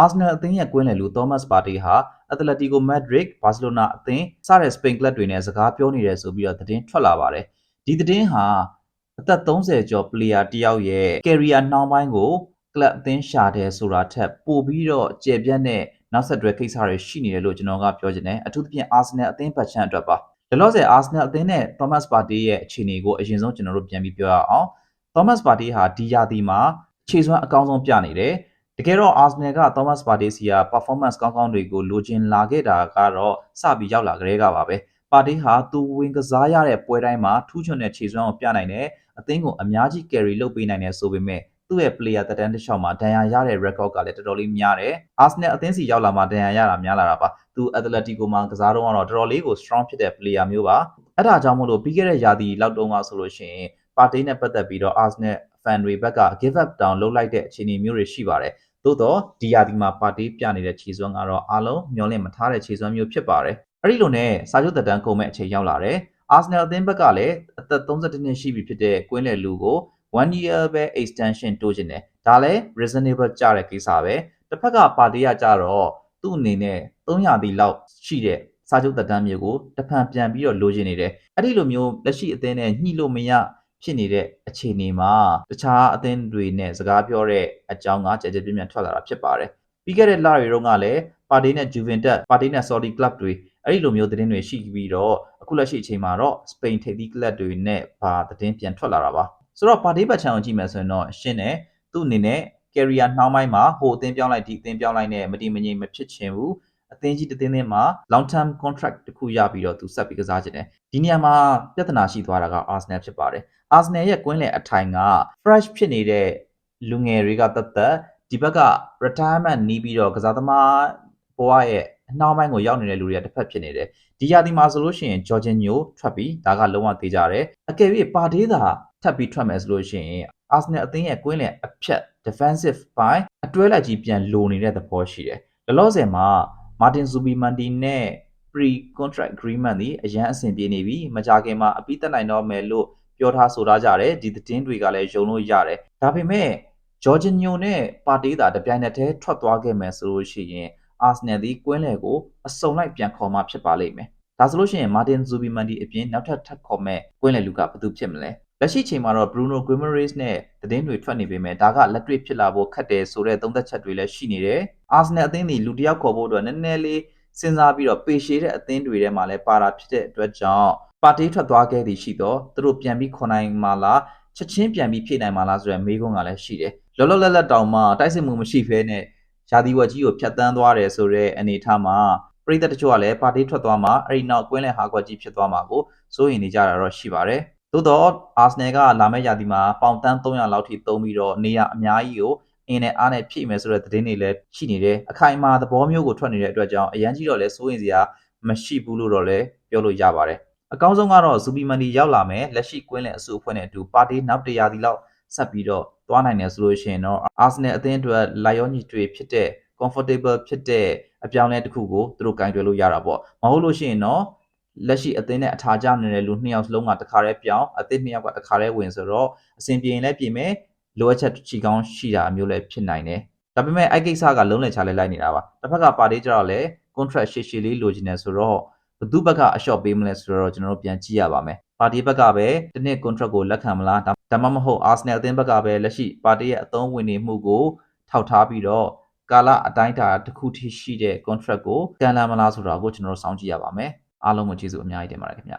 အာဆနယ်အသင်းရဲ့ကွင်းလယ်လူသောမတ်ပါတီဟာအက်တလက်တီကိုမက်ဒရစ်ဘာစီလိုနာအသင်းစတဲ့စပိန်ကလပ်တွေနဲ့စကားပြောနေတယ်ဆိုပြီးတော့သတင်းထွက်လာပါတယ်ဒီသတင်းဟာအသက်30ကျော်ပလေယာတယောက်ရဲ့ကယ်ရီယာနှောင်းပိုင်းကိုကလပ်အသင်းရှာတယ်ဆိုတာထက်ပိုပြီးတော့ကျေပြတ်တဲ့နောက်ဆက်တွဲကိစ္စတွေရှိနေတယ်လို့ကျွန်တော်ကပြောချင်တယ်အထူးသဖြင့်အာဆနယ်အသင်းပတ်ချန်အတွက်ပါလောလောဆယ်အာဆနယ်အသင်းနဲ့သောမတ်ပါတီရဲ့အခြေအနေကိုအရင်ဆုံးကျွန်တော်တို့ပြန်ပြီးပြောရအောင်သောမတ်ပါတီဟာဒီယာတီမှာခြေစွမ်းအကောင်းဆုံးပြနေတယ် တကယ်တော့ Arsenal က Thomas Partey စီက performance ကောင်းကောင်းတွေကို လိုချင်လာခဲ့တာကတော့ စပြီးရောက်လာကြတဲ့ကပါပဲ။ Partey ဟာ သူဝင်ကစားရတဲ့ပွဲတိုင်းမှာ ထူးချွန်တဲ့ခြေစွမ်းကိုပြနိုင်တယ်။အသင်းကို အများကြီး carry လုပ်ပေးနိုင်တယ်ဆိုပေမဲ့ သူ့ရဲ့ player တက်တန်းတစ်လျှောက်မှာ ဒဏ်ရာရတဲ့ record ကလည်း တော်တော်လေးများတယ်။ Arsenal အသင်းစီရောက်လာမှ ဒဏ်ရာရတာများလာတာပါ။သူ Atletico မှာ ကစားတော့ကတော့ တော်တော်လေးကို strong ဖြစ်တဲ့ player မျိုးပါ။အဲ့ဒါကြောင့်မို့လို့ ပြီးခဲ့တဲ့ ရာသီလောက်တုန်းကဆိုလို့ရှိရင် Partey နဲ့ပတ်သက်ပြီးတော့ Arsenal fan တွေဘက်က give up down လုပ်လိုက်တဲ့ အခြေအနေမျိုးတွေ ရှိပါတယ်။ သို့တော့ဒီယာဒီမှာပါတီးပြနေတဲ့ခြေစွမ်းကတော့အားလုံးမျောလင့်မထားတဲ့ခြေစွမ်းမျိုးဖြစ်ပါတယ်။အဲ့ဒီလိုနဲ့စာချုပ်သက်တမ်းကုန်မဲ့အချိန်ရောက်လာတယ်။ Arsenal အသင်းဘက်ကလည်းအသက်32နှစ်ရှိပြီဖြစ်တဲ့ကွင်းလယ်လူကို1 year ပဲ extension တိုးချင်တယ်။ဒါလည်း reasonable ကြတဲ့ကိစ္စပဲ။တစ်ဖက်ကပါတီးကကြတော့သူ့အနေနဲ့300တီလောက်ရှိတဲ့စာချုပ်သက်တမ်းမျိုးကိုတစ်ဖန်ပြန်ပြီးတော့လိုချင်နေတယ်။အဲ့ဒီလိုမျိုးလက်ရှိအသင်းနဲ့ညှိလို့မရ ဖြစ်နေတဲ့အခြေအနေမှာတခြားအသင်းတွေနဲ့စကားပြောတဲ့အကြောင်းကကြကြပြင်းပြင်းထွက်လာတာဖြစ်ပါတယ်။ပြီးခဲ့တဲ့လတွေတုန်းကလည်းပါတီနဲ့ Juventus ပါတီနဲ့ Saudi Club တွေအဲ့ဒီလိုမျိုးသတင်းတွေရှိပြီးတော့အခုလက်ရှိအချိန်မှာတော့ Spain ထိပ်သီး club တွေနဲ့ဘာသတင်းပြန်ထွက်လာတာပါ။ဆိုတော့ပါတီဘတ်ချန်ကိုကြည့်မယ်ဆိုရင်တော့ရှင်းတယ်သူ့အနေနဲ့ career နှောင်းပိုင်းမှာဟိုအသင်းပြောင်းလိုက်ဒီအသင်းပြောင်းလိုက်နဲ့မတိမငြိမ်မဖြစ်ချင်ဘူး အသင်းကြီးတစ်သင်းသင်းမှာ long term contract တစ်ခုရပြီးတော့သူဆက်ပြီးကစားချင်တယ်ဒီနေရာမှာပြဿနာရှိသွားတာက Arsenal ဖြစ်ပါတယ်။ Arsenal ရဲ့ကွင်းလယ်အထိုင်က fresh ဖြစ်နေတဲ့လူငယ်တွေကတသက်ဒီဘက်က retirement နီးပြီးတော့ကစားသမားဘဝရဲ့အနှောင်းပိုင်းကိုရောက်နေတဲ့လူတွေကတစ်ဖက်ဖြစ်နေတယ်။ဒီရာသီမှာဆိုလို့ရှိရင် Jorginho ထွက်ပြီးဒါကလုံးဝသေးကြတယ်။အကယ်၍ပါဒေးသာထပ်ပြီးထွက်မယ်ဆိုလို့ရှိရင် Arsenal အသင်းရဲ့ကွင်းလယ်အဖြတ် defensive ပိုင်းအတွဲလိုက်ကြီးပြန်လိုနေတဲ့သဘောရှိတယ်။လောလောဆယ်မှာ Martin Zubimendi နဲ့ pre contract agreement ဒီအရန်အဆင်ပြေနေပြီမကြခင်မှာအပြီးတက်နိုင်တော့မယ်လို့ပြောထားဆိုထားကြတယ်ဒီသတင်းတွေကလည်းယုံလို့ရတယ်ဒါပေမဲ့ Jorginho နဲ့ပါတီးတာတပြိုင်နက်တည်းထွက်သွားခဲ့မယ်ဆိုလို့ရှိရင် Arsenal ဒီကွင်းလယ်ကိုအစုံလိုက်ပြန်ခေါ်မှဖြစ်ပါလိမ့်မယ်ဒါဆိုလို့ရှိရင် Martin Zubimendi အပြင်နောက်ထပ်ထပ်ခေါ်မဲ့ကွင်းလယ်လူကဘယ်သူဖြစ်မလဲ လက်ရှိချိန်မှာတော့ Bruno Guimaraes နဲ့သတင်းတွေထွက်နေပေမဲ့ဒါကလက်တွေ့ဖြစ်လာဖို့ခက်တယ်ဆိုတဲ့သုံးသက်ချက်တွေလည်းရှိနေတယ်။ Arsenal အသင်းဒီလူတစ်ယောက်ခေါ်ဖို့အတွက်နည်းနည်းလေးစဉ်းစားပြီးတော့ပေရှည်တဲ့အသင်းတွေထဲမှာလည်းပါတာဖြစ်တဲ့အတွက်ကြောင့်ပါတီထွက်သွားခဲ့သည်ရှိတော့သူတို့ပြန်ပြီးခွန်နိုင်မှာလားချက်ချင်းပြန်ပြီးဖြည့်နိုင်မှာလားဆိုတဲ့မေးခွန်းကလည်းရှိတယ်လောလောလတ်လတ်တောင်မှတိုက်စစ်မှုမရှိဖဲနဲ့ရာသီဝက်ကြီးကိုဖျက်ဆီးသွားတယ်ဆိုတဲ့အနေအထားမှာပရိသတ်တချို့ကလည်းပါတီထွက်သွားမှာအဲ့ဒီနောက်ကွင်းလည်ဟာကွက်ကြီးဖြစ်သွားမှာကိုစိုးရိမ်နေကြတာတော့ရှိပါတယ် သို့တော့အာဆနယ်ကလာမယ့်ရာသီမှာပေါင်တန်း300လောက်ထိသုံးပြီးတော့နေရအများကြီးကိုအင်းနဲ့အားနဲ့ဖြည့်မယ်ဆိုတဲ့သတင်းတွေလည်းရှိနေတယ်အခိုင်အမာသဘောမျိုးကိုထွက်နေတဲ့အတွက်ကြောင့်အရန်ကြီးတော့လည်းစိုးရင်စရာမရှိဘူးလို့တော့လည်းပြောလို့ရပါတယ်အကောင်းဆုံးကတော့ဇူပီမန်ဒီရောက်လာမယ်လက်ရှိကွင်းလယ်အစုအဖွဲ့နဲ့အတူပါတီနောက်တရာသီလောက်ဆက်ပြီးတော့သွားနိုင်တယ်ဆိုလို့ရှိရင်တော့အာဆနယ်အသင်းအတွက်လိုက်ရောညီတွေဖြစ်တဲ့ comfortable ဖြစ်တဲ့အပြောင်းအလဲတစ်ခုကိုသူတို့ကင်တွယ်လို့ရတာပေါ့မဟုတ်လို့ရှိရင်တော့ လက်ရှိအသင်းနဲ့အထာကျနေတဲ့လူနှစ်ယောက်စလုံးကတခါတည်းပြောင်းအသင်းနှစ်ယောက်ကတခါတည်းဝင်ဆိုတော့အဆင်ပြေရင်လည်းပြင်မယ်လိုအပ်ချက်ချီကောင်းရှိတာမျိုးလည်းဖြစ်နိုင်တယ်ဒါပေမဲ့အဲ့ကိစ္စကလုံးလည်ချလဲလိုက်နေတာပါတစ်ဖက်ကပါတီကြတော့လေ contract ရှည်ရှည်လေးလိုချင်တယ်ဆိုတော့ဘသူဘက်ကအလျှော့ပေးမလဲဆိုတော့ကျွန်တော်တို့ပြန်ကြည့်ရပါမယ်ပါတီဘက်ကပဲဒီနှစ် contract ကိုလက်ခံမလားဒါမှမဟုတ် Arsenal အသင်းဘက်ကပဲလက်ရှိပါတီရဲ့အသုံးဝင်နေမှုကိုထောက်ထားပြီးတော့ကာလအတိုင်းအတာတစ်ခုထိရှိတဲ့ contract ကိုကန်လာမလားဆိုတာကိုကျွန်တော်တို့စောင့်ကြည့်ရပါမယ် အားလုံးကိုကျေးဇူးအများကြီးတင်ပါတယ်ခင်ဗျ